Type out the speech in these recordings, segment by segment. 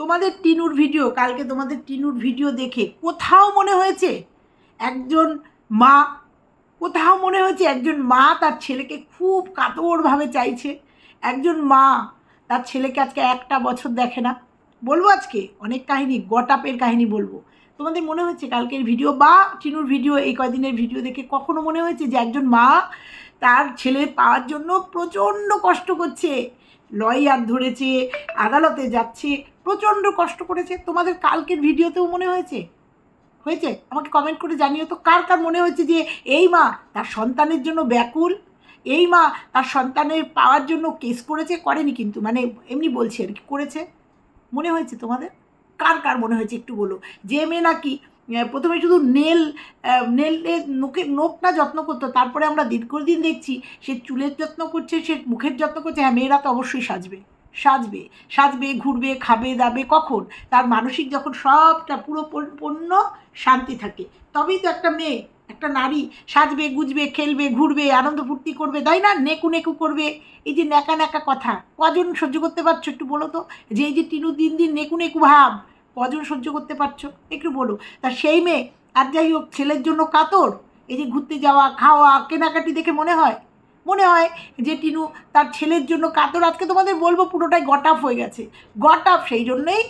তোমাদের টিনুর ভিডিও, কালকে তোমাদের টিনুর ভিডিও দেখে কোথাও মনে হয়েছে একজন মা, কোথাও মনে হয়েছে একজন মা তার ছেলেকে খুব কাতরভাবে চাইছে। একজন মা তার ছেলেকে আজকে একটা বছর দেখে না। বলব আজকে, অনেক কাহিনী, গটাপের কাহিনী বলব। তোমাদের মনে হচ্ছে কালকের ভিডিও বা টিনুর ভিডিও, এই কয়দিনের ভিডিও দেখে কখনো মনে হয়েছে যে একজন মা তার ছেলে পাওয়ার জন্য প্রচণ্ড কষ্ট করছে? লয়ার ধরেছে, আদালতে যাচ্ছে, প্রচণ্ড কষ্ট করেছে। তোমাদের কালকের ভিডিওতেও মনে হয়েছে? হয়েছে? আমাকে কমেন্ট করে জানিও তো, কার কার মনে হয়েছে যে এই মা তার সন্তানের জন্য ব্যাকুল? এই মা তার সন্তানের পাওয়ার জন্য কেস করেছে? করেনি কিন্তু মানে এমনি বলছে আর কি, করেছে? মনে হয়েছে তোমাদের? কার কার মনে হয়েছে একটু বলো? যে মেয়ে নাকি প্রথমে শুধু নেল নেলের নোকের নোকটা যত্ন করতো, তারপরে আমরা দীর্ঘদিন দেখছি, সে চুলের যত্ন করছে, সে মুখের যত্ন করছে হ্যাঁ মেয়েরা তো অবশ্যই সাজবে সাজবে সাজবে, ঘুরবে, খাবে, দাবে, কখন? তার মানসিক যখন সবটা পুরো, পূর্ণ শান্তি থাকে। তবেই তো একটা মেয়ে, একটা নারী সাজবে, গুজবে, খেলবে, ঘুরবে, আনন্দ ফুর্তি করবে, তাই না? নেকু নেকু করবে। এই যে ন্যাকা ন্যাকা কথা, কজন সহ্য করতে পারছ একটু বলো তো? যে এই যে টিনু দিন দিন নেকু নেকু ভাব কজন সহ্য করতে পারছ? একটু বলো। তা সেই মেয়ে আর যাই হোক, ছেলের জন্য কাতর? এই যে ঘুরতে যাওয়া, খাওয়া, কেনাকাটি দেখে মনে হয়? মনে হয় যে টিনু তার ছেলের জন্য কাতর। আজকে তোমাদের বলব পুরোটাই গট আপ হয়ে গেছে। গট আপ সেই জন্যই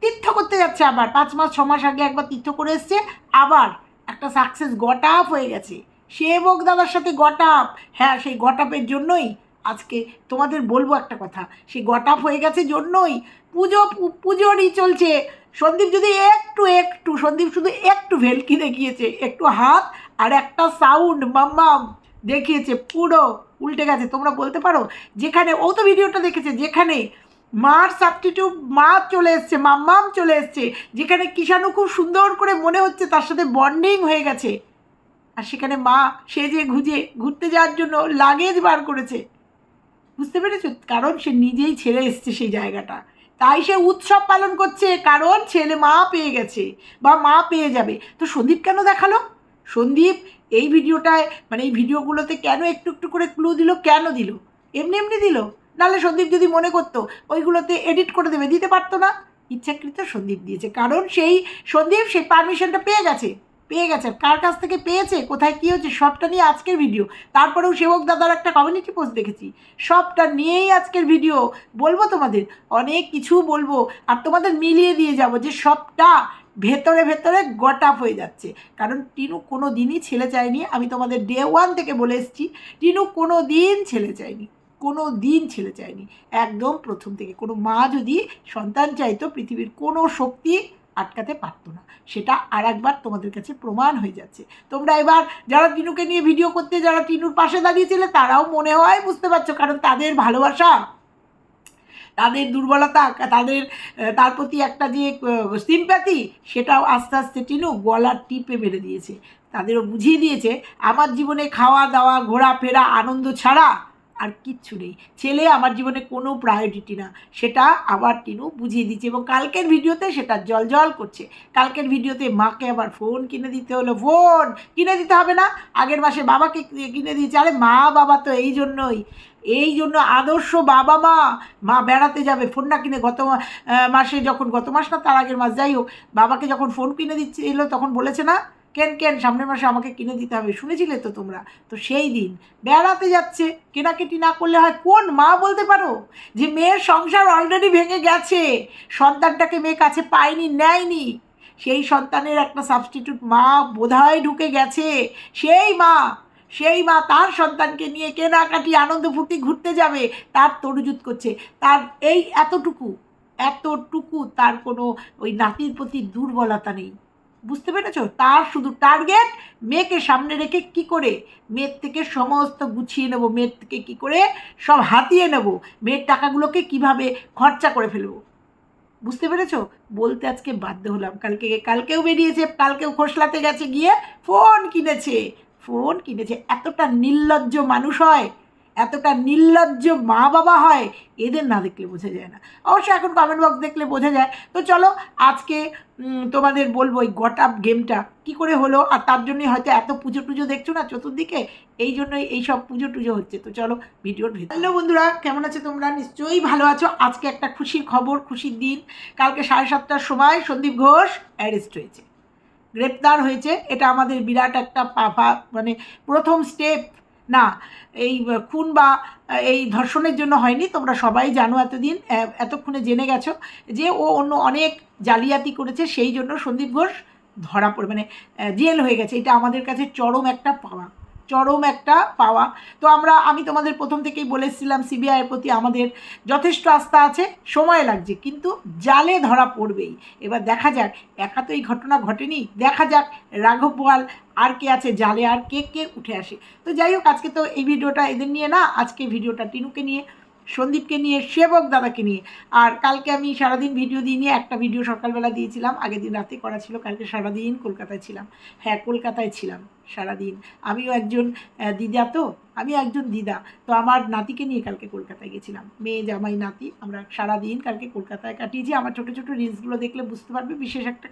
তীর্থ করতে যাচ্ছে আবার। পাঁচ মাস, ছ মাস আগে একবার তীর্থ করে এসছে। আবার একটা সাকসেস গট আপ হয়ে গেছে। সে বোক দাদার সাথে গট আপ। হ্যাঁ সেই গট আপের জন্যই আজকে তোমাদের বলব একটা কথা। সেই গট আপ হয়ে গেছে জন্যই পুজো, পুজোরই চলছে। সন্দীপ যদি একটু একটু, সন্দীপ শুধু একটু ভেলকি দেখিয়েছে, একটু হাত আর একটা সাউন্ড মাম্মাম দেখিয়েছে, পুরো উল্টে গেছে। তোমরা বলতে পারো? যেখানে, ও তো ভিডিওটা দেখেছে, যেখানে মার সাবস্টিটিউট মা চলে এসছে মাম্মাম চলে এসছে, যেখানে কিষাণু খুব সুন্দর করে মনে হচ্ছে তার সাথে বন্ডিং হয়ে গেছে। আর সেখানে মা সে যে ঘুজে ঘুরতে যাওয়ার জন্য লাগেজ বার করেছে। বুঝতে পেরেছ? কারণ সে নিজেই ছেড়ে এসছে সেই জায়গাটা। তাই সে উৎসব পালন করছে, কারণ ছেলে মা পেয়ে গেছে বা মা পেয়ে যাবে। তো সন্দীপ কেন দেখাল? সন্দীপ এই ভিডিওটায় মানে এই ভিডিওগুলোতে কেন একটু একটু করে ক্লু দিল? কেন দিল? এমনি এমনি দিল। নাহলে সন্দীপ যদি মনে করতো, ওইগুলোতে এডিট করে দেবে, দিতে পারতো না। ইচ্ছাকৃত সন্দীপ দিয়েছে, কারণ সেই সন্দীপ সেই পারমিশনটা পেয়ে গেছে। পেয়ে গেছে। কার কাছ থেকে পেয়েছে, কোথায় কী হচ্ছে, সবটা নিয়ে আজকের ভিডিও তারপরেও সেবক দাদার একটা কমিউনিটি পোস্ট দেখেছি। সবটা নিয়েই আজকের ভিডিও বলব তোমাদের, অনেক কিছু বলব। আর তোমাদের মিলিয়ে দিয়ে যাব যে সবটা ভেতরে ভেতরে গট আপ হয়ে যাচ্ছে। কারণ টিনু কোনো দিনই ছেলে চায়নি। আমি তোমাদের ডে ওয়ান থেকে বলে এসেছি, টিনু কোনো দিন ছেলে চায়নি। কোনো দিন ছেলে চায়নি। একদম প্রথম থেকে। কোনো মা যদি সন্তান চাইতো, পৃথিবীর কোনো শক্তি আটকাতে পারতো না। সেটা আর একবার তোমাদের কাছে প্রমাণ হয়ে যাচ্ছে। তোমরা এবার যারা টিনুকে নিয়ে ভিডিও করতে, যারা টিনুর পাশে দাঁড়িয়েছিলে, তারাও মনে হয় বুঝতে পারছ, কারণ তাদের ভালোবাসা, তাদের দুর্বলতা, তাদের তার প্রতি একটা যে সিম্প্যাথি সেটাও আস্তে আস্তে টিনু গলার টিপে মেরে দিয়েছে। তাদেরও বুঝিয়ে দিয়েছে, আমার জীবনে খাওয়া দাওয়া ঘোরাফেরা, আনন্দ ছাড়া আর কিচ্ছু নেই। ছেলে আমার জীবনে কোনো প্রায়োরিটি না। সেটা আবার টিনু বুঝিয়ে দিচ্ছে এবং কালকের ভিডিওতে সেটা জল জল করছে। কালকের ভিডিওতে মাকে আবার ফোন কিনে দিতে হলো। ফোন কিনে দিতে হবে না। আগের মাসে বাবাকে কিনে দিয়েছে। আরে মা বাবা তো এই জন্যই। এই জন্য আদর্শ বাবা মা। মা বেড়াতে যাবে। ফোন না কিনে গত মাসে যখন গত মাস না, তার আগের মাস যাই হোক, বাবাকে যখন ফোন কিনে দিচ্ছে এলো তখন বলেছে না কেন কেন সামনের মাসে আমাকে কিনে দিতে হবে? শুনেছিলে তো তোমরা? তো সেই দিন বেড়াতে যাচ্ছে, কেনাকেটি না করলে হয় কোন মা বলতে পারো? যে মেয়ের সংসার অলরেডি ভেঙে গেছে, সন্তানটাকে মেয়ে কাছে পায়নি, নেয়নি। সেই সন্তানের একটা সাবস্টিটিউট মা বোধহয় ঢুকে গেছে। সেই মা সেই মা তার সন্তানকে নিয়ে কেনাকাটি, আনন্দ ফুর্তি ঘুরতে যাবে, তার তরুজুত করছে। তার এই এতটুকু এতটুকু তার কোনো ওই নাতির প্রতি দুর্বলতা নেই। বুঝতে পেরেছ? তার শুধু টার্গেট মেয়েকে সামনে রেখে কি করে? মেয়ের থেকে সমস্ত গুছিয়ে নেব, মেয়ের থেকে কি করে? সব হাতিয়ে নেব। মেয়ের টাকাগুলোকে কীভাবে খরচা করে ফেলব? বুঝতে পেরেছ? বলতে আজকে বাধ্য হলাম। কালকে, কালকেও বেরিয়েছে, কালকেও খোসলাতে গেছে, গিয়ে ফোন কিনেছে। ফোন কিনেছে। এতটা নির্লজ্জ মানুষ হয়। এতটা নির্লজ্জ মা বাবা হয়, এদের না দেখলে বোঝা যায় না। অবশ্য এখন কমেন্ট বক্স দেখলে বোঝা যায়। তো চলো, আজকে তোমাদের বলব এই গট আপ গেমটা কী করে হলো, আর তার জন্যই হয়তো এত পুজো টুজো দেখছ না চতুর্দিকে? এই জন্যই এই সব পুজো টুজো হচ্ছে। তো চলো, ভিডিওর ভিতরে। হ্যালো বন্ধুরা, কেমন আছে তোমরা? নিশ্চয়ই ভালো আছো। আজকে একটা খুশির খবর, খুশির দিন। কালকে সাড়ে সাতটার সময় সন্দীপ ঘোষ অ্যারেস্ট হয়েছে। গ্রেপ্তার হয়েছে। এটা আমাদের বিরাট একটা পাফা মানে প্রথম স্টেপ না, এই খুন বা এই ধর্ষণের জন্য হয়নি। তোমরা সবাই জানো এতদিন এতক্ষণে জেনে গেছো যে ও অন্য অনেক জালিয়াতি করেছে, সেই জন্য সন্দীপ ঘোষ ধরা পড়ে মানে জেল হয়ে গেছে। এটা আমাদের কাছে চরম একটা পাওয়া। চরম একটা পাওয়া। তো আমরা, আমি তোমাদের প্রথম থেকেই বলেছিলাম সিবিআইয়ের প্রতি আমাদের যথেষ্ট আস্থা আছে, সময় লাগছে, কিন্তু জালে ধরা পড়বেই। এবার দেখা যাক, একা তো এই ঘটনা ঘটেনি। দেখা যাক, রাঘব বোয়াল আর কে আছে জালে, আর কে কে উঠে আসে। তো যাই হোক, আজকে তো এই ভিডিওটা এদের নিয়ে না, আজকে ভিডিওটা টিনুকে নিয়ে, সন্দীপকে নিয়ে, সেবক দাদাকে নিয়ে। আর কালকে আমি সারাদিন ভিডিও দিয়ে নিয়ে একটা ভিডিও সকালবেলা দিয়েছিলাম, আগের দিন রাতে করা ছিল, কালকে সারাদিন কলকাতায় ছিলাম। হ্যাঁ কলকাতায় ছিলাম। সারাদিন। আমিও একজন দিদা তো, আমি একজন দিদা। তো আমার নাতিকে নিয়ে কালকে কলকাতায় গেছিলাম। মেয়ে জামাই নাতি, আমরা সারাদিন কালকে কলকাতায় কাটিয়েছি। আমার ছোটো ছোটো রিলসগুলো দেখলে বুঝতে পারবে, বিশেষ একটা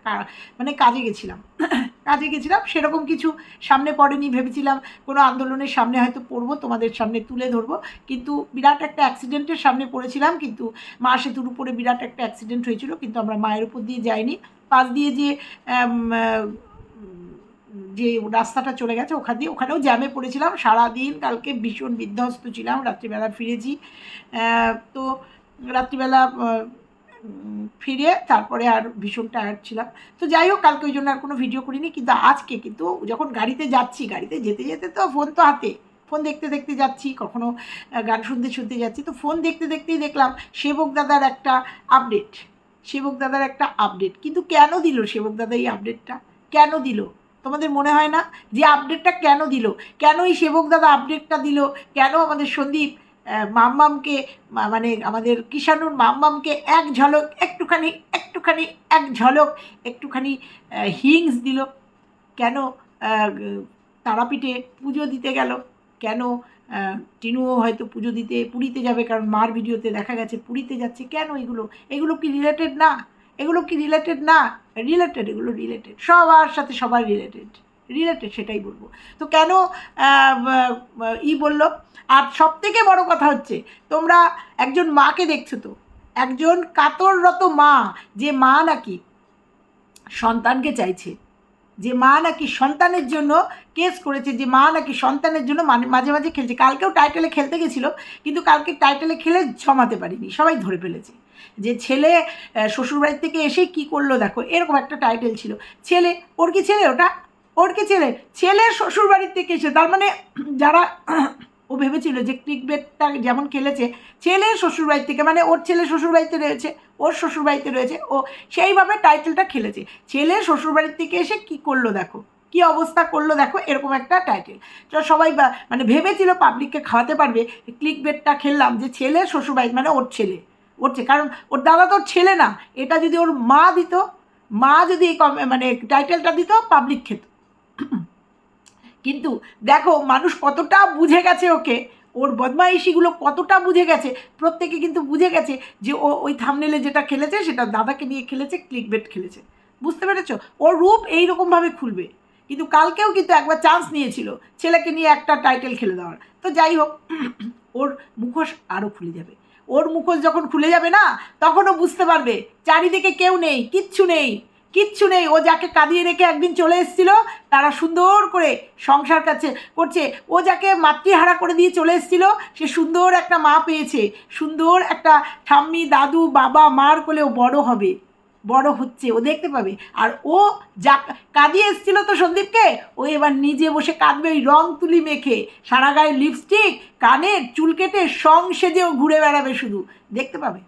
মানে কাজে গেছিলাম। কাজে গেছিলাম, সেরকম কিছু সামনে পড়েনি, ভেবেছিলাম কোনো আন্দোলনের সামনে হয়তো পড়ব, তোমাদের সামনে তুলে ধরবো। কিন্তু বিরাট একটা অ্যাক্সিডেন্টের সামনে পড়েছিলাম, কিন্তু মা সেতুর উপরে বিরাট একটা অ্যাক্সিডেন্ট হয়েছিল, কিন্তু আমরা মায়ের উপর দিয়ে যাইনি। পাশ দিয়ে যে যে রাস্তাটা চলে গেছে, ওখান দিয়ে ওখানেও জ্যামে পড়েছিলাম। সারাদিন কালকে ভীষণ বিধ্বস্ত ছিলাম, রাত্রিবেলা ফিরেছি। তো রাত্রিবেলা ফিরে তারপরে আর ভীষণ টায়ার্ড ছিলাম। তো যাই হোক, কালকে ওই জন্য আর কোনো ভিডিও করিনি, কিন্তু আজকে কিন্তু যখন গাড়িতে যাচ্ছি, গাড়িতে যেতে যেতে তো ফোন তো হাতে। ফোন দেখতে দেখতে যাচ্ছি, কখনো গান শুনতে শুনতে যাচ্ছি। তো ফোন দেখতে দেখতেই দেখলাম সেবক দাদার একটা আপডেট সেবক দাদার একটা আপডেট কিন্তু কেন দিল সেবক দাদা এই আপডেটটা কেন দিল? তোমাদের মনে হয় না যে আপডেটটা কেন দিল? কেন এই সেবক দাদা আপডেটটা দিল? কেন আমাদের সন্দীপ মাম্মামকে মানে আমাদের কিষাণুর মাম্মামকে এক ঝলক, একটুখানি একটুখানি, এক ঝলক, একটুখানি হিংস দিল? কেন তারাপীঠে পুজো দিতে গেল? কেন টিনুও হয়তো পুজো দিতে, পুরীতে যাবে? কারণ মার ভিডিওতে দেখা গেছে পুরীতে যাচ্ছে। কেন এগুলো? এগুলো কি রিলেটেড না? এগুলো কি রিলেটেড না? রিলেটেড এগুলো রিলেটেড সবার সাথে সবার রিলেটেড রিলেটেড সেটাই বলব। তো কেন ই বলল, আর সব থেকে বড় কথা হচ্ছে, তোমরা একজন মাকে দেখছ তো? একজন কাতররত মা, যে মা নাকি সন্তানকে চাইছে, যে মা নাকি সন্তানের জন্য কেস করেছে, যে মা নাকি সন্তানের জন্য মাঝে মাঝে খেলছে। কালকেও টাইটেলে খেলতে গেছিল, কিন্তু কালকে টাইটেলে খেলে জমাতে পারিনি। সবাই ধরে ফেলেছে। যে ছেলে শ্বশুরবাড়ির থেকে এসে কি করল দেখো, এরকম একটা টাইটেল ছিল। ছেলে, ওর কি ছেলে ওটা? ওর কি ছেলে? ছেলে শ্বশুরবাড়ির থেকে এসে, তার মানে যারা ও ভেবেছিল যে ক্রিকবেটটা যেমন খেলেছে, ছেলে শ্বশুরবাড়ির থেকে মানে ওর ছেলে শ্বশুরবাড়িতে রয়েছে, ওর শ্বশুরবাড়িতে রয়েছে, ও সেইভাবে টাইটেলটা খেলেছে। ছেলে শ্বশুরবাড়ির থেকে এসে কি করল দেখো? কি অবস্থা করল দেখো? এরকম একটা টাইটেল তো সবাই মানে ভেবেছিল পাবলিককে খাওয়াতে পারবে ক্লিক বেটটা খেললাম, যে ছেলে শ্বশুরবাড়ি মানে ওর ছেলে। ওর কারণ ওর দাদা তো ছেলে না। এটা যদি ওর মা দিত, মা যদি মানে টাইটেলটা দিত পাবলিক খেত কিন্তু দেখো, মানুষ কতটা বুঝে গেছে ওকে। ওর বদমাইশিগুলো কতটা বুঝে গেছে। প্রত্যেকে কিন্তু বুঝে গেছে যে ও ওই থামনেলে যেটা খেলেছে, সেটা দাদাকে নিয়ে খেলেছে ক্লিক বেট খেলেছে। বুঝতে পেরেছ? ওর রূপ এইরকমভাবে খুলবে। কিন্তু কালকেও কিন্তু একবার চান্স নিয়েছিল ছেলেকে নিয়ে একটা টাইটেল খেলে দেওয়ার। তো যাই হোক, ওর মুখোশ আরও খুলে যাবে। ওর মুখোশ যখন খুলে যাবে না, তখনও বুঝতে পারবে, চারিদিকে কেউ নেই, কিচ্ছু নেই কিচ্ছু নেই। ও যাকে কাঁদিয়ে রেখে একদিন চলে এসেছিল, তারা সুন্দর করে সংসার কাছে করছে। ও যাকে মাতৃহারা করে দিয়ে চলে এসেছিল, সে সুন্দর একটা মা পেয়েছে। সুন্দর একটা ঠাম্মি, দাদু, বাবা, মার কোলে ও বড় হবে। বড় হচ্ছে, ও দেখতে পাবে। আর ও যা, কাঁদিয়ে এসেছিল তো সন্দীপকে? ও এবার নিজে বসে কাঁদবে, ওই রং তুলি মেখে। সারা গায়ে লিপস্টিক কানের চুল কেটে সং সেজেও ঘুরে বেড়াবে শুধু। দেখতে পাবে।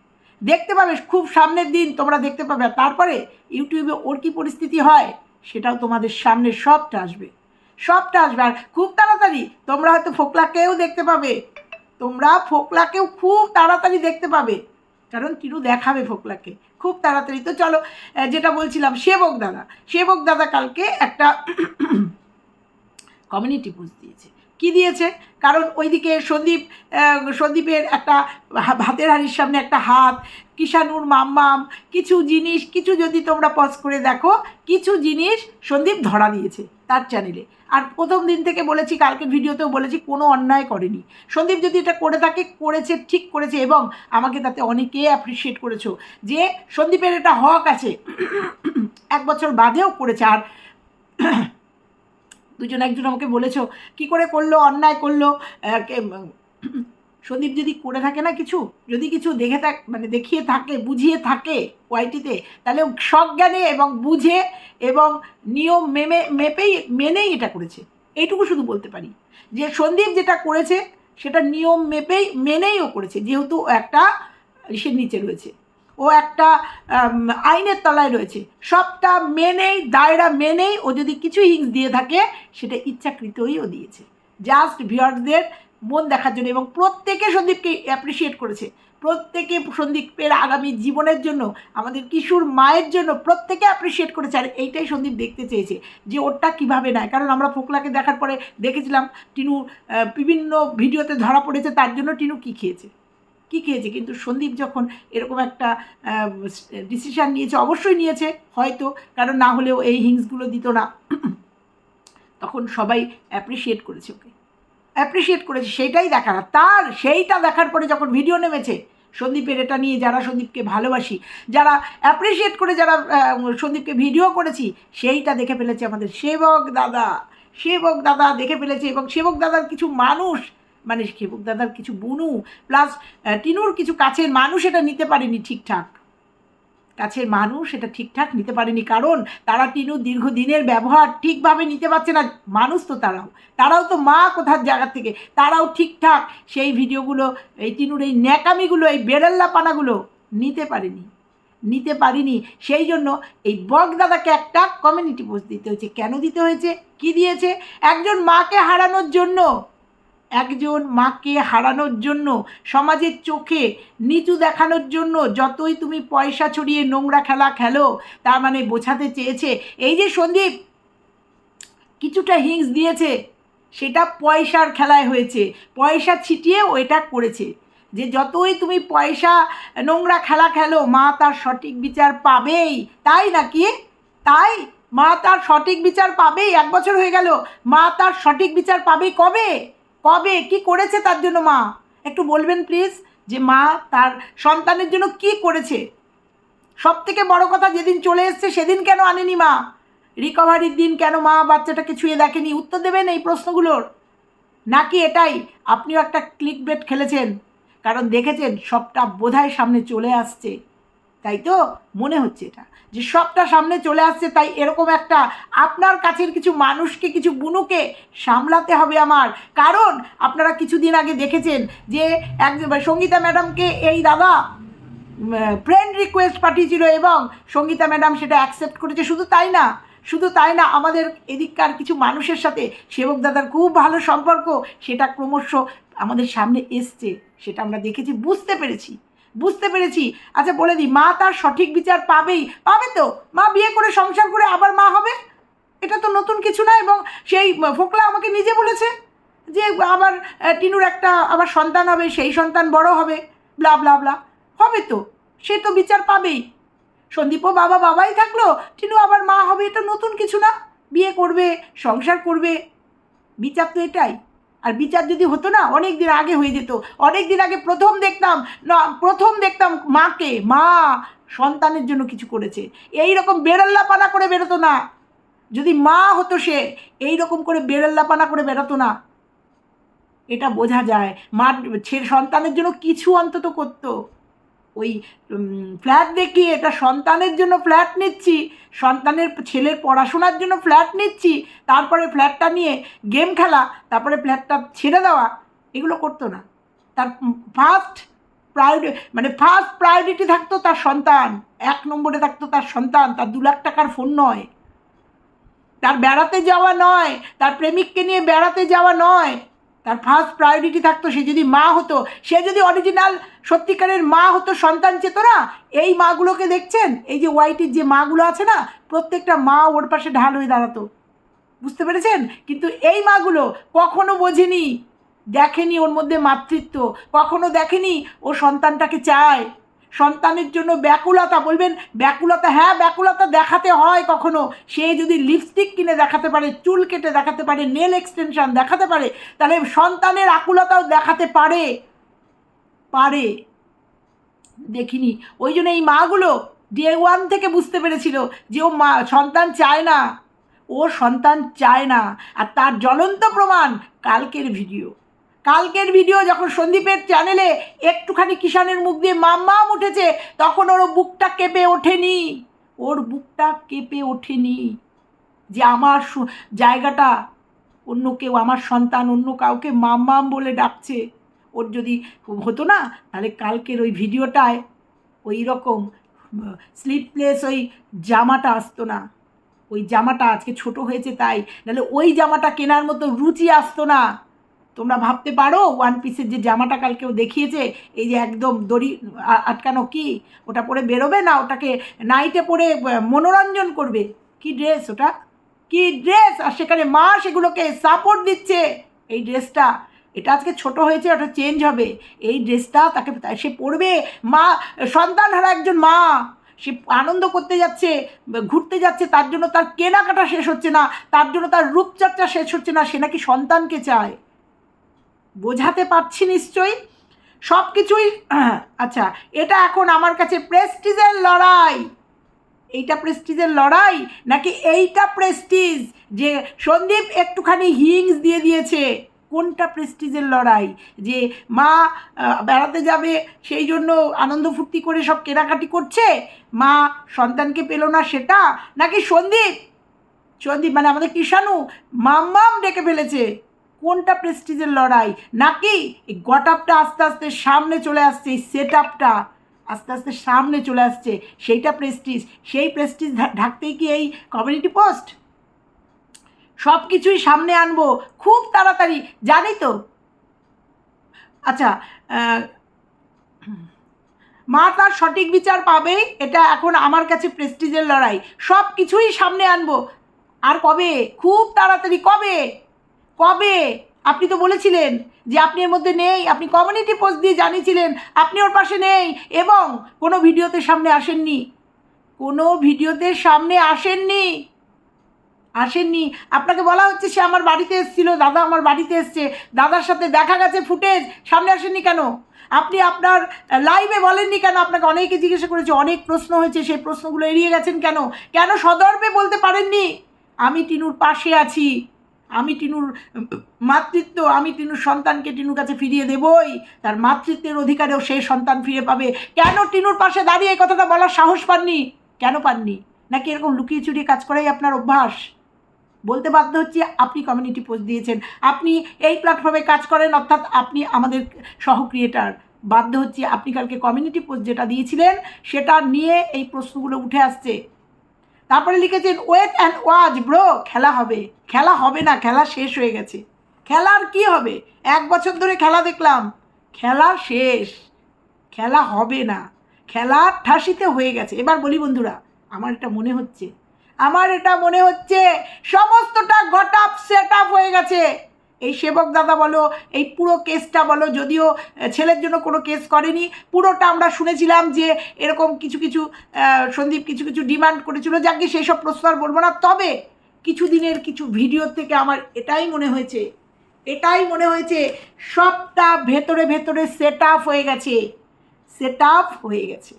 দেখতে পাবে, খুব সামনের দিন তোমরা দেখতে পাবে। আর তারপরে ইউটিউবে ওর কী পরিস্থিতি হয়, সেটাও তোমাদের সামনে সবটা আসবে। সবটা আসবে। আর খুব তাড়াতাড়ি, তোমরা হয়তো ফোকলাকেও দেখতে পাবে। তোমরা ফোকলাকেও খুব তাড়াতাড়ি দেখতে পাবে। কারণ টিনু দেখাবে ফোকলাকে। খুব তাড়াতাড়ি। তো চলো যেটা বলছিলাম, সেবক দাদা। সেবক দাদা কালকে একটা কমিউনিটি পোস্ট দিয়েছে। কি দিয়েছে? কারণ ওইদিকে সন্দীপ সন্দীপের একটা ভাতের হাড়ির সামনে একটা হাত কিষানুর মাম্মাম, কিছু জিনিস, কিছু যদি তোমরা পজ করে দেখো, কিছু জিনিস সন্দীপ ধরা দিয়েছে তার চ্যানেলে আর প্রথম দিন থেকে বলেছি, কালকে ভিডিওতেও বলেছি, কোনো অন্যায় করেনি। সন্দীপ যদি এটা করে থাকে, করেছে, ঠিক করেছে, এবং আমাকে তাতে অনেকে অ্যাপ্রিসিয়েট করেছ যে সন্দীপের এটা হক আছে। এক বছর বাদেও করেছে, আর দুজন একজন আমাকে বলেছ, কি করে করল, অন্যায় করল সন্দীপ যদি করে থাকে না কিছু, যদি কিছু দেখে থাক মানে দেখিয়ে থাকে, বুঝিয়ে থাকে ওয়াইটিতে, তাহলে সজ্ঞানে এবং বুঝে এবং নিয়ম মেমে, মেপেই, মেনেই এটা করেছে। এইটুকু শুধু বলতে পারি। যে সন্দীপ যেটা করেছে, সেটা নিয়ম মেপেই, মেনেই ও করেছে, যেহেতু একটা ইসের নিচে রয়েছে। ও একটা আইনের তলায় রয়েছে। সবটা মেনেই, দায়রা মেনেই ও যদি কিছু হিংস দিয়ে থাকে, সেটা ইচ্ছাকৃতই ও দিয়েছে। জাস্ট ভিউয়ার্সদের মন দেখার জন্য এবং প্রত্যেকে সন্দীপকে অ্যাপ্রিসিয়েট করেছে। প্রত্যেকে সন্দীপের আগামী জীবনের জন্য, আমাদের কিশোর মায়ের জন্য প্রত্যেকে অ্যাপ্রিসিয়েট করেছে আর এইটাই সন্দীপ দেখতে চেয়েছে যে ওরটা কীভাবে নেয়। কারণ আমরা ফোকলাকে দেখার পরে দেখেছিলাম টিনু বিভিন্ন ভিডিওতে ধরা পড়েছে তার জন্য টিনু কী খেয়েছে। কী খেয়েছে? কিন্তু সন্দীপ যখন এরকম একটা ডিসিশান নিয়েছে, অবশ্যই নিয়েছে, হয়তো, কারণ না হলেও এই হিংসগুলো দিত না। তখন সবাই অ্যাপ্রিসিয়েট করেছে ওকে। অ্যাপ্রিসিয়েট করেছে, সেইটাই দেখার আর তার সেইটা দেখার পরে যখন ভিডিও নেমেছে, সন্দীপের এটা নিয়ে যারা সন্দীপকে ভালোবাসি, যারা অ্যাপ্রিসিয়েট করে যারা সন্দীপকে ভিডিও করেছি, সেইটা দেখে ফেলেছে আমাদের সেবক দাদা। সেবক দাদা দেখে ফেলেছে এবং সেবক দাদার কিছু মানুষ মানে সেবক দাদার কিছু বুনু প্লাস টিনুর কিছু কাছের মানুষ এটা নিতে পারেনি ঠিকঠাক। কাছের মানুষ এটা ঠিকঠাক নিতে পারেনি। কারণ তারা টিনুর দীর্ঘদিনের ব্যবহার ঠিকভাবে নিতে পারছে না। মানুষ তো তারাও। তারাও তো মা কোথার জায়গা থেকে? তারাও ঠিকঠাক সেই ভিডিওগুলো, এই টিনুর এই ন্যাকামিগুলো, এই বেড়াল্লা পানাগুলো নিতে পারেনি। নিতে পারিনি। সেই জন্য এই বক দাদাকে একটা কমিউনিটি পোস্ট দিতে হয়েছে। কেন দিতে হয়েছে? কি দিয়েছে? একজন মাকে হারানোর জন্য। একজন মাকে হারানোর জন্য, সমাজের চোখে নিচু দেখানোর জন্য যতই তুমি পয়সা ছড়িয়ে নোংরা খেলা খেলো তার মানে বোঝাতে চেয়েছে। এই যে সন্দীপ, কিছুটা হিংস দিয়েছে, সেটা পয়সার খেলায় হয়েছে। পয়সা ছিটিয়ে এটা করেছে। যে যতই তুমি পয়সা নোংরা খেলা খেলো, মা তার সঠিক বিচার পাবেই। তাই নাকি? তাই? মা তার সঠিক বিচার পাবেই? এক বছর হয়ে গেল। মা তার সঠিক বিচার পাবে কবে? কবে? কি করেছে তার জন্য মা? একটু বলবেন প্লিজ যে মা তার সন্তানের জন্য কি করেছে? সব থেকে বড় কথা যেদিন চলে এসছে সেদিন কেন আনেনি মা? রিকভারির দিন কেন মা বাচ্চাটাকে ছুঁয়ে দেখেনি? উত্তর দেবেন এই প্রশ্নগুলোর। নাকি এটাই? আপনিও একটা ক্লিক বেট খেলেছেন। কারণ দেখেছেন, সবটা বোধহয় সামনে চলে আসছে। তাই তো? মনে হচ্ছে এটা। যে সবটা সামনে চলে আসছে, তাই এরকম একটা আপনার কাছের কিছু মানুষকে, কিছু বুনুকে সামলাতে হবে আমার। কারণ আপনারা কিছুদিন আগে দেখেছেন যে এক সঙ্গীতা ম্যাডামকে এই দাদা ফ্রেন্ড রিকোয়েস্ট পাঠিয়েছিল এবং সঙ্গীতা ম্যাডাম সেটা অ্যাকসেপ্ট করেছে। শুধু তাই না, শুধু তাই না, আমাদের এদিককার কিছু মানুষের সাথে সেবক দাদার খুব ভালো সম্পর্ক, সেটা ক্রমশ আমাদের সামনে এসছে, সেটা আমরা দেখেছি, বুঝতে পেরেছি। বুঝতে পেরেছি। আচ্ছা বলে দিই, মা তার সঠিক বিচার পাবেই। পাবে তো? মা বিয়ে করে, সংসার করে আবার মা হবে? এটা তো নতুন কিছু না এবং সেই ফোকলা আমাকে নিজে বলেছে যে আবার টিনুর একটা আবার সন্তান হবে, সেই সন্তান বড় হবে ব্লা ব্লা ব্লা হবে তো? সে তো বিচার পাবেই। সন্দীপও বাবা বাবাই থাকল, টিনু আবার মা হবে, এটা নতুন কিছু না। বিয়ে করবে, সংসার করবে। বিচার তো এটাই। আর বিচার যদি হতো না অনেক দিন আগে হয়ে যেত। অনেক দিন আগে প্রথম দেখতাম প্রথম দেখতাম মাকে, মা সন্তানের জন্য কিছু করেছে। এই রকম বেড়াল্লাপানা করে বেরোতো না। যদি মা হতো সে এই রকম করে বেড়াল্লাপানা করে বেরোতো না। এটা বোঝা যায়। মা সন্তানের জন্য কিছু অন্তত করতো। ওই ফ্ল্যাট দেখি এটা সন্তানের জন্য ফ্ল্যাট নিচ্ছি, সন্তানের ছেলের পড়াশোনার জন্য ফ্ল্যাট নিচ্ছি, তারপরে ফ্ল্যাটটা নিয়ে গেম খেলা, তারপরে ফ্ল্যাটটা ছেড়ে দেওয়া, এগুলো করতো না। তার ফার্স্ট প্রায়োরি মানে ফার্স্ট প্রায়োরিটি থাকতো তার সন্তান, এক নম্বরে থাকতো তার সন্তান, তার দু লাখ টাকার ফোন নয়। তার বেড়াতে যাওয়া নয়, তার প্রেমিককে নিয়ে বেড়াতে যাওয়া নয়। তার ফার্স্ট প্রায়োরিটি থাকতো সে যদি মা হতো, সে যদি অরিজিনাল সত্যিকারের মা হতো, সন্তান চেতনা, এই মাগুলোকে দেখছেন? এই যে ওয়াইটির যে মাগুলো আছে না, প্রত্যেকটা মা ওর পাশে ঢাল হয়ে দাঁড়াতো। বুঝতে পেরেছেন? কিন্তু এই মাগুলো কখনো বোঝেনি, দেখেনি ওর মধ্যে মাতৃত্ব, কখনো দেখেনি ও সন্তানটাকে চায়। সন্তানের জন্য ব্যাকুলতা, বলবেন ব্যাকুলতা হ্যাঁ ব্যাকুলতা দেখাতে হয় কখনো। সে যদি লিপস্টিক কিনে দেখাতে পারে, চুল কেটে দেখাতে পারে নেল এক্সটেনশন দেখাতে পারে, তাহলে সন্তানের আকুলতাও দেখাতে পারে। পারে। দেখিনি। ওই জন্য এই মাগুলো ডে ওয়ান থেকে বুঝতে পেরেছিল যে ও মা, সন্তান চায় না। ও সন্তান চায় না। আর তার জ্বলন্ত প্রমাণ কালকের ভিডিও কালকের ভিডিও যখন সন্দীপের চ্যানেলে একটুখানি কিষানের মুখ দিয়ে মাম্মাম উঠেছে, তখন ওর বুকটা কেঁপে ওঠেনি। ওর বুকটা কেঁপে ওঠেনি যে আমার জায়গাটা অন্য কেউ, আমার সন্তান অন্য কাউকে মাম্মাম বলে ডাকছে। ওর যদি হতো না, তাহলে কালকের ওই ভিডিওটায় ওই রকম স্লিপলেস ওই জামাটা আসতো না। ওই জামাটা আজকে ছোট হয়েছে তাই, নাহলে ওই জামাটা কেনার মতো রুচি আসতো না। তোমরা ভাবতে পারো ওয়ান পিসের যে জামাটা কালকেও দেখিয়েছে, এই যে একদম দড়ি আটকানো কি, ওটা পরে বেরোবে না, ওটাকে নাইটে পরে মনোরঞ্জন করবে? কি ড্রেস ওটা? কি ড্রেস আর সেখানে মা সেগুলোকে সাপোর্ট দিচ্ছে এই ড্রেসটা এটা আজকে ছোট হয়েছে, ওটা চেঞ্জ হবে। এই ড্রেসটা তাকে সে পরবে। মা সন্তান হারা একজন মা। সে আনন্দ করতে যাচ্ছে ঘুরতে যাচ্ছে, তার জন্য তার কেনাকাটা শেষ হচ্ছে না, তার জন্য তার রূপচর্চা শেষ হচ্ছে না, সে নাকি সন্তানকে চায়। বোঝাতে পারছি নিশ্চয়ই। সব কিছুই আচ্ছা এটা এখন আমার কাছে প্রেস্টিজের লড়াই। এইটা প্রেস্টিজের লড়াই নাকি এইটা প্রেস্টিজ যে সন্দীপ একটুখানি হিংস দিয়ে দিয়েছে? কোনটা প্রেস্টিজের লড়াই? যে মা বেড়াতে যাবে, সেই জন্য আনন্দ ফুর্তি করে সব কেনাকাটি করছে? মা সন্তানকে পেল না সেটা? নাকি সন্দীপ? সন্দীপ মানে আমাদের কিষাণু, মাম্মাম ডেকে ফেলেছে। কোনটা প্রেস্টিজের লড়াই? নাকি এই গটাপটা আস্তে আস্তে সামনে চলে আসছে, এই সেট আপটা আস্তে আস্তে সামনে চলে আসছে, সেইটা প্রেস্টিজ সেই প্রেস্টিজ ঢাকতেই কি এই কমিউনিটি পোস্ট সব কিছুই সামনে আনব, খুব তাড়াতাড়ি, জানি তো। আচ্ছা মা তার সঠিক বিচার পাবেই এটা এখন আমার কাছে প্রেস্টিজের লড়াই। সব কিছুই সামনে আনব। আর কবে? খুব তাড়াতাড়ি, কবে? কবে? আপনি তো বলেছিলেন যে আপনি এর মধ্যে নেই। আপনি কমিউনিটি পোস্ট দিয়ে জানিয়েছিলেন, আপনি ওর পাশে নেই এবং কোনো ভিডিওতে সামনে আসেননি। কোনো ভিডিওতে সামনে আসেননি। আসেননি। আপনাকে বলা হচ্ছে সে আমার বাড়িতে এসেছিল, দাদা আমার বাড়িতে এসছে। দাদার সাথে দেখা গেছে, ফুটেজ, সামনে আসেননি কেন? আপনি আপনার লাইভে বলেননি কেন? আপনাকে অনেকে জিজ্ঞাসা করেছে, অনেক প্রশ্ন হয়েছে, সেই প্রশ্নগুলো এড়িয়ে গেছেন কেন? কেন সদর্পে বলতে পারেননি? আমি টিনুর পাশে আছি। আমি টিনুর, মাতৃত্ব, আমি টিনুর সন্তানকে টিনুর কাছে ফিরিয়ে দেবই। তার মাতৃত্বের অধিকারেও সেই সন্তান ফিরে পাবে। কেন টিনুর পাশে দাঁড়িয়ে এই কথাটা বলার সাহস পাননি? কেন পাননি? নাকি এরকম লুকিয়ে চুরিয়ে কাজ করাই আপনার অভ্যাস? বলতে বাধ্য হচ্ছে, আপনি কমিউনিটি পোস্ট দিয়েছেন। আপনি এই প্ল্যাটফর্মে কাজ করেন, অর্থাৎ আপনি আমাদের সহ ক্রিয়েটার বাধ্য হচ্ছে, আপনি কালকে কমিউনিটি পোস্ট যেটা দিয়েছিলেন, সেটা নিয়ে এই প্রশ্নগুলো উঠে আসছে। তারপরে লিখেছেন ওয়েট অ্যান্ড ওয়াজ ব্রো খেলা হবে। খেলা হবে না, খেলা শেষ হয়ে গেছে। খেলার কি হবে? এক বছর ধরে খেলা দেখলাম। খেলা শেষ। খেলা হবে না। খেলা ঠাসিতে হয়ে গেছে। এবার বলি বন্ধুরা, আমার এটা মনে হচ্ছে। আমার এটা মনে হচ্ছে, সমস্তটা গট আপ সেট আপ হয়ে গেছে। এই সেবক দাদা বলো, এই পুরো কেসটা বলো, যদিও ছেলের জন্য কোনো কেস করেনি, পুরোটা আমরা শুনেছিলাম যে এরকম কিছু কিছু সন্দীপ কিছু কিছু ডিমান্ড করেছিল, যাকে সেই সব প্রশ্ন আর বলব না। তবে কিছু দিনের কিছু ভিডিও থেকে আমার এটাই মনে হয়েছে, এটাই মনে হয়েছে, সবটা ভেতরে ভেতরে সেট আপ হয়ে গেছে সেট আপ হয়ে গেছে।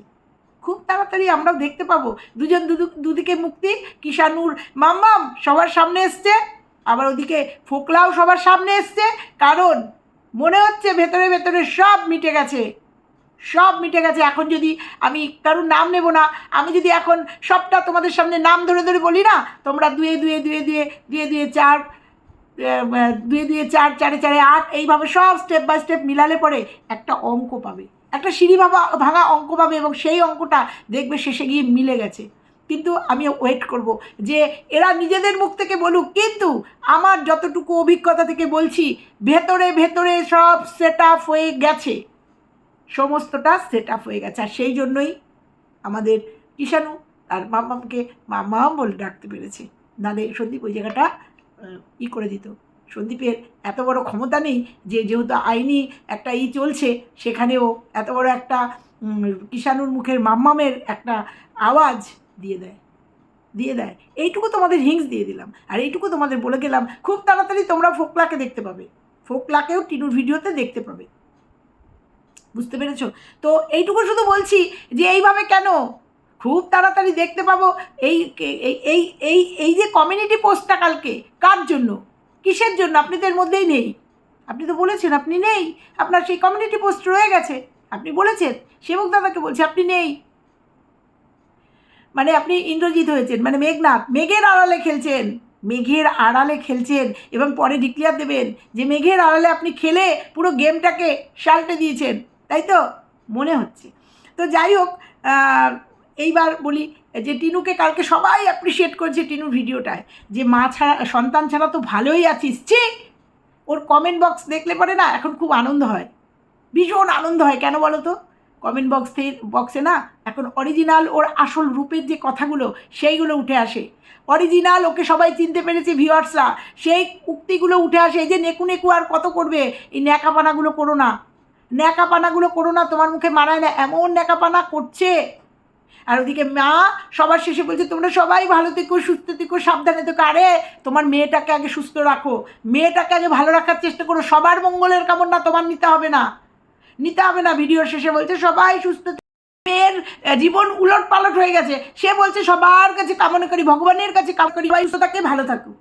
খুব তাড়াতাড়ি আমরাও দেখতে পাবো। দুজন দুদু- দুদিকে মুক্তি কিষানুর মাম্মাম সবার সামনে এসছে। আবার ওদিকে ফোকলাও সবার সামনে এসছে, কারণ মনে হচ্ছে ভেতরে ভেতরে সব মিটে গেছে। সব মিটে গেছে। এখন যদি আমি কারোর নাম নেব না, আমি যদি এখন সবটা তোমাদের সামনে নাম ধরে ধরে বলি না, তোমরা দুয়ে দুয়ে দুয়ে দুয়ে দুয়ে দুয়ে চার দুয়ে দুয়ে চার, চারে চারে আট, এইভাবে সব স্টেপ বাই স্টেপ মিলালে পরে একটা অঙ্ক পাবে। একটা সিঁড়ি ভাঙা অঙ্ক পাবে এবং সেই অঙ্কটা দেখবে শেষে গিয়ে মিলে গেছে। কিন্তু আমি ওয়েট করব যে এরা নিজেদের মুখ থেকে বলুক। কিন্তু আমার যতটুকু অভিজ্ঞতা থেকে বলছি, ভেতরে ভেতরে সব সেট আপ হয়ে গেছে। সমস্তটা সেট আপ হয়ে গেছে। আর সেই জন্যই আমাদের কিষাণু আর মাম্মামকে মাম্মাম বলে ডাকতে পেরেছে। নাহলে সন্দীপ ওই জায়গাটা ই করে দিত। সন্দীপের এত বড় ক্ষমতা নেই যে যেহেতু আইনি একটা ই চলছে, সেখানেও এত বড় একটা কিষাণুর মুখের মাম্মামের একটা আওয়াজ দিয়ে দেয় দিয়ে দেয়। এইটুকু তোমাদের হিংস দিয়ে দিলাম। আর এইটুকু তোমাদের বলে গেলাম, খুব তাড়াতাড়ি তোমরা ফোকলাকে দেখতে পাবে। ফোকলাকেও টিনুর ভিডিওতে দেখতে পাবে। বুঝতে পেরেছ? তো এইটুকু শুধু বলছি যে এইভাবে কেন? খুব তাড়াতাড়ি দেখতে পাবো। এই এই এই এই যে কমিউনিটি পোস্টটা কালকে, কার জন্য? কিসের জন্য? আপনি তো এর মধ্যেই নেই। আপনি তো বলেছেন, আপনি নেই। আপনার সেই কমিউনিটি পোস্ট রয়ে গেছে। আপনি বলেছেন, সেবক দাদাকে বলছে, আপনি নেই। মানে আপনি ইন্দ্রজিৎ হয়েছেন মানে মেঘনাথ, মেঘের আড়ালে খেলছেন, মেঘের আড়ালে খেলছেন এবং পরে ডিক্লিয়ার দেবেন যে মেঘের আড়ালে আপনি খেলে পুরো গেমটাকে সাল্টে দিয়েছেন, তাই তো? মনে হচ্ছে। তো যাই হোক এইবার বলি যে টিনুকে কালকে সবাই অ্যাপ্রিসিয়েট করেছে টিনুর ভিডিওটায় যে মা ছাড়া, সন্তান ছাড়া তো ভালোই আছিস, ছি! ওর কমেন্ট বক্স দেখলে পরে না এখন খুব আনন্দ হয়, ভীষণ আনন্দ হয়, কেন বলো তো? কমেন্ট বক্স বক্সে না, এখন অরিজিনাল ওর আসল রূপের যে কথাগুলো, সেইগুলো উঠে আসে। অরিজিনাল ওকে সবাই চিনতে পেরেছে ভিউয়ার্সরা সেই উক্তিগুলো উঠে আসে, এই যে নেকু নেকু আর কত করবে, এই ন্যাকাপানাগুলো করো না। ন্যাকাপানাগুলো করো না, তোমার মুখে মানায় না, এমন ন্যাকাপানা করছে। আর ওদিকে মা সবার শেষে বলছে, তোমরা সবাই ভালো থেকো, সুস্থ থেকো, সাবধানে থেকো। আরে, তোমার মেয়েটাকে আগে সুস্থ রাখো। মেয়েটাকে আগে ভালো রাখার চেষ্টা করো। সবার মঙ্গলের কামনা তোমার নিতে হবে না। নিতে হবে না ভিডিও শেষে বলছে, সবাই সুস্থ মেয়ের জীবন উলট পালট হয়ে গেছে। সে বলছে, সবার কাছে কামনা করি, ভগবানের কাছে কামনা করি সুস্থ থাকে, ভালো থাকুক।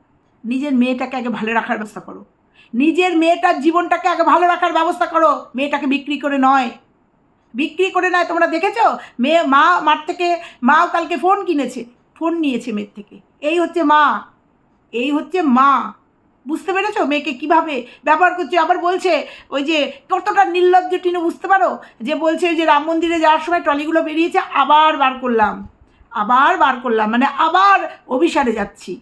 নিজের মেয়েটাকে আগে ভালো রাখার ব্যবস্থা করো। নিজের মেয়েটার জীবনটাকে আগে ভালো রাখার ব্যবস্থা করো। মেয়েটাকে বিক্রি করে নয়। বিক্রি করে নয়, তোমরা দেখেছ? মেয়ে, মা, মার থেকে, মাও কালকে ফোন কিনেছে। ফোন নিয়েছে মেয়ের থেকে। এই হচ্ছে মা। এই হচ্ছে মা। বুঝতে পেরেছ? মেয়েকে কীভাবে ব্যবহার করছে? আবার বলছে, ওই যে কতটা নির্লজ্জ টিনু, বুঝতে পারো? যে বলছে যে রাম মন্দিরে যাওয়ার সময় ট্রলিগুলো বেরিয়েছে, আবার বার করলাম। আবার বার করলাম মানে আবার অভিসারে যাচ্ছি।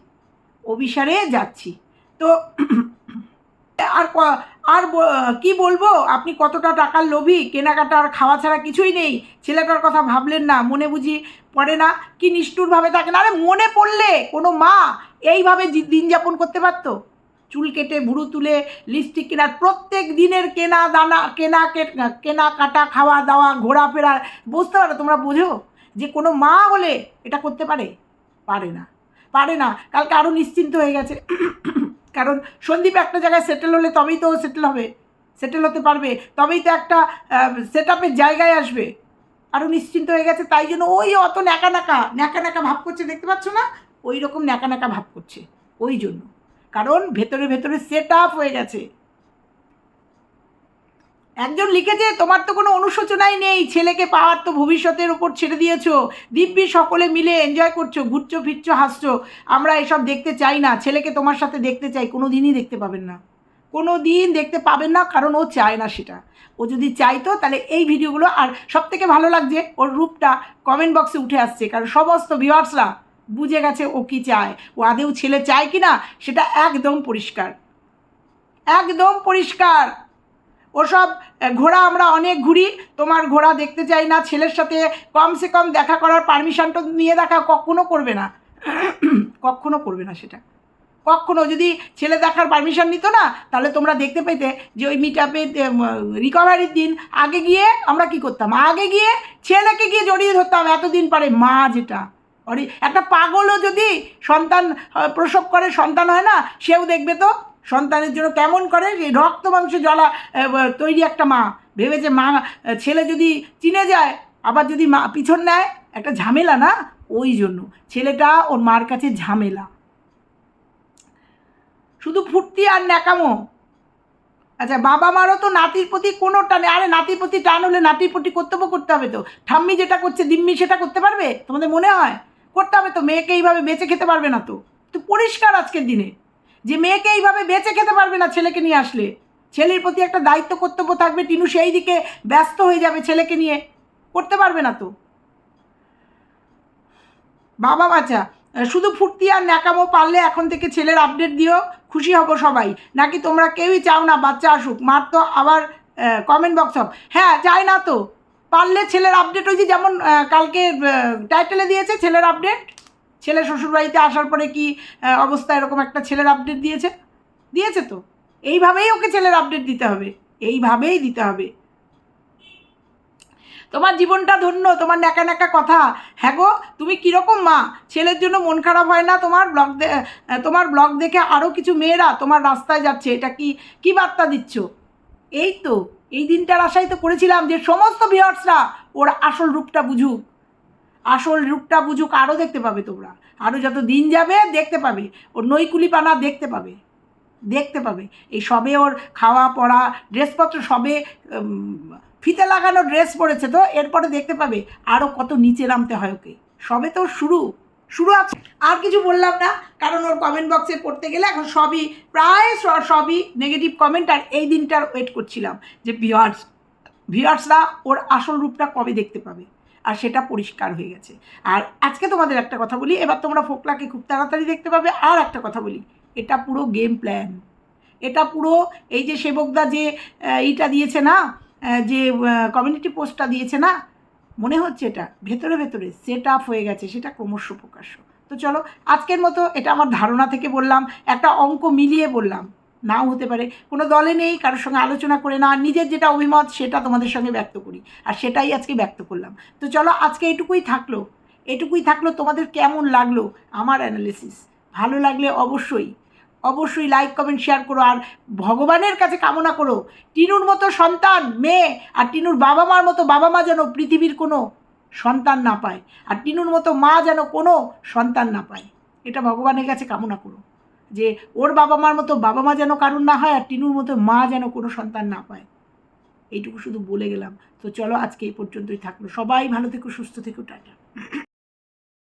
অভিসারে যাচ্ছি। তো আর আর কি বলব? আপনি কতটা টাকার লোভী? কেনাকাটা আর খাওয়া ছাড়া কিছুই নেই। ছেলেটার কথা ভাবলেন না, মনে বুঝি পড়ে না। কি নিষ্ঠুরভাবে থাকে না? আরে মনে পড়লে কোনো মা এইভাবে দিন যাপন করতে পারতো? চুল কেটে ভুরু তুলে লিপস্টিক কেনার প্রত্যেক দিনের কেনা দানা, কেনা কেনা কাটা, খাওয়া দাওয়া, ঘোরাফেরা, বুঝতে পারো তোমরা বোঝো? যে কোনো মা হলে এটা করতে পারে? পারে না। পারে না। কালকে আরও নিশ্চিন্ত হয়ে গেছে। কারণ সন্দীপ একটা জায়গায় সেটেল হলে তবেই তো সেটেল হবে। সেটেল হতে পারবে। তবেই তো একটা সেট আপের জায়গায় আসবে। আরও নিশ্চিন্ত হয়ে গেছে। তাই জন্য ওই অত ন্যাকা ন্যাকা ন্যাকা ন্যাকা ভাব করছে। দেখতে পাচ্ছ না? ওই রকম ন্যাকা ন্যাকা ভাব করছে। ওই জন্য। কারণ ভেতরে ভেতরে সেট আপ হয়ে গেছে। একজন লিখেছে, তোমার তো কোনো অনুশোচনাই নেই, ছেলেকে পাওয়ার তো ভবিষ্যতের ওপর ছেড়ে দিয়েছ। দিব্যি সকলে মিলে এনজয় করছ, ঘুরছো, ফিরছো, হাসছো। আমরা এসব দেখতে চাই না, ছেলেকে তোমার সাথে দেখতে চাই কোনো দিনই দেখতে পাবেন না। কোনো দিন দেখতে পাবেন না, কারণ ও চায় না সেটা। ও যদি চাইতো, তাহলে এই ভিডিওগুলো আর সব থেকে ভালো লাগছে, ওর রূপটা কমেন্ট বক্সে উঠে আসছে, কারণ সমস্ত ভিউয়ার্সরা বুঝে গেছে ও কি চায়? ও আদেও ছেলে চায় কি না সেটা একদম পরিষ্কার। একদম পরিষ্কার। ওসব ঘোড়া আমরা অনেক ঘুরি। তোমার ঘোড়া দেখতে চাই না, ছেলের সাথে কমসে কম দেখা করার পারমিশনটা নিয়ে দেখা কখনো করবে না। কখনো করবে না সেটা। কখনো, যদি ছেলে দেখার পারমিশন নিত না, তাহলে তোমরা দেখতে পেতে যে ওই মিট আপে রিকভারির দিন। আগে গিয়ে আমরা কি করতাম? আগে গিয়ে ছেলেকে গিয়ে জড়িয়ে ধরতাম, এতদিন পরে মা যেটা। অরি একটা পাগলও যদি সন্তান প্রসব করে, সন্তান হয় না, সেও দেখবে তো সন্তানের জন্য কেমন করে রক্ত মাংস জ্বলা তৈরি একটা মা। ভেবেছে মা ছেলে যদি চিনে যায়, আবার যদি মা পিছন নেয়, একটা ঝামেলা না? ওই জন্য। ছেলেটা ওর মার কাছে ঝামেলা। শুধু ফুর্তি আর ন্যাকামো। আচ্ছা বাবা মারও তো নাতির প্রতি কোনো টানে, আরে নাতির প্রতি টান হলে নাতির প্রতি কর্তব্য করতে হবে তো। ঠাম্মি যেটা করছে, দিম্মি সেটা করতে পারবে? তোমাদের মনে হয়? করতে হবে তো, মেয়েকে এইভাবে বেঁচে খেতে পারবে না তো। তো পরিষ্কার আজকের দিনে। যে মেয়েকে এইভাবে বেঁচে খেতে পারবে না ছেলেকে নিয়ে আসলে। ছেলের প্রতি একটা দায়িত্ব, কর্তব্য থাকবে, টিনু সেই দিকে ব্যস্ত হয়ে যাবে ছেলেকে নিয়ে। করতে পারবে না তো। বাবা বাচ্চা শুধু ফুর্তি আর ন্যাকামো পারলে এখন থেকে ছেলের আপডেট দিও, খুশি হব সবাই। নাকি তোমরা কেউই চাও না বাচ্চা আসুক? মার তো আবার কমেন্ট বক্স হ্যাঁ চাই না তো। পারলে ছেলের আপডেট ওই যে যেমন কালকে টাইটেলে দিয়েছে ছেলের আপডেট ছেলে শ্বশুরবাড়িতে আসার পরে কি অবস্থা এরকম একটা ছেলের আপডেট দিয়েছে? দিয়েছে তো। এইভাবেই ওকে ছেলের আপডেট দিতে হবে। এইভাবেই দিতে হবে। তোমার জীবনটা ধন্য, তোমার ন্যাকা ন্যাকা কথা। হ্যাঁ গো, তুমি কীরকম মা? ছেলের জন্য মন খারাপ হয় না? তোমার ব্লগ তোমার ব্লগ দেখে আরও কিছু মেয়েরা তোমার রাস্তায় যাচ্ছে। এটা কি কি বার্তা দিচ্ছ? এই তো, এই দিনটার আশাই তো করেছিলাম যে সমস্ত ভিওয়ার্সরা ওর আসল রূপটা বুঝুক। আসল রূপটা বুঝুক আরও দেখতে পাবে তোমরা। আরও যত দিন যাবে, দেখতে পাবে। ওর নৈকুলিপানা দেখতে পাবে। দেখতে পাবে। এই সবে ওর খাওয়া, পড়া, ড্রেসপত্র সবে ফিতে লাগানো ড্রেস পরেছে তো, এরপরে দেখতে পাবে আরও কত নিচে নামতে হয় ওকে। সবে তো শুরু। শুরু আছে আর কিছু বললাম না, কারণ ওর কমেন্ট বক্সে পড়তে গেলে এখন সবই, প্রায় সবই নেগেটিভ কমেন্ট আর এই দিনটার ওয়েট করছিলাম যে ভিওয়ার্স ভিওয়ার্সরা ওর আসল রূপটা কবে দেখতে পাবে? আর সেটা পরিষ্কার হয়ে গেছে। আর আজকে তোমাদের একটা কথা বলি, এবার তোমরা ফোকলাকে খুব তাড়াতাড়ি দেখতে পাবে। আর একটা কথা বলি, এটা পুরো গেম প্ল্যান এটা পুরো এই যে সেবকদা যে এইটা দিয়েছে না যে কমিউনিটি পোস্টটা দিয়েছে না মনে হচ্ছে এটা ভেতরে ভেতরে সেট আপ হয়ে গেছে, সেটা ক্রমশ প্রকাশ্য। তো চলো, আজকের মতো এটা আমার ধারণা থেকে বললাম, একটা অঙ্ক মিলিয়ে বললাম। নাও হতে পারে, কোনো দলে নেই, কারোর সঙ্গে আলোচনা করে না, নিজের যেটা অভিমত সেটা তোমাদের সঙ্গে ব্যক্ত করি। আর সেটাই আজকে ব্যক্ত করলাম। তো চলো, আজকে এটুকুই থাকল। এটুকুই থাকল তোমাদের কেমন লাগল আমার অ্যানালিসিস ভালো লাগলে অবশ্যই অবশ্যই লাইক কমেন্ট শেয়ার করো। আর ভগবানের কাছে কামনা করো, টিনুর মতো সন্তান, মেয়ে, আর টিনুর বাবা মার মতো বাবা মা যেন পৃথিবীর কোনো সন্তান না পায়, আর টিনুর মতো মা যেন কোনো সন্তান না পায়। এটা ভগবানের কাছে কামনা করো, যে ওর বাবা মার মতো বাবা মা যেন কারুর না হয়, আর টিনুর মতো মা যেন কোনো সন্তান না পায়। এইটুকু শুধু বলে গেলাম। তো চলো আজকে এই পর্যন্তই থাকল। সবাই ভালো থেকো, সুস্থ থেকো, টাটা।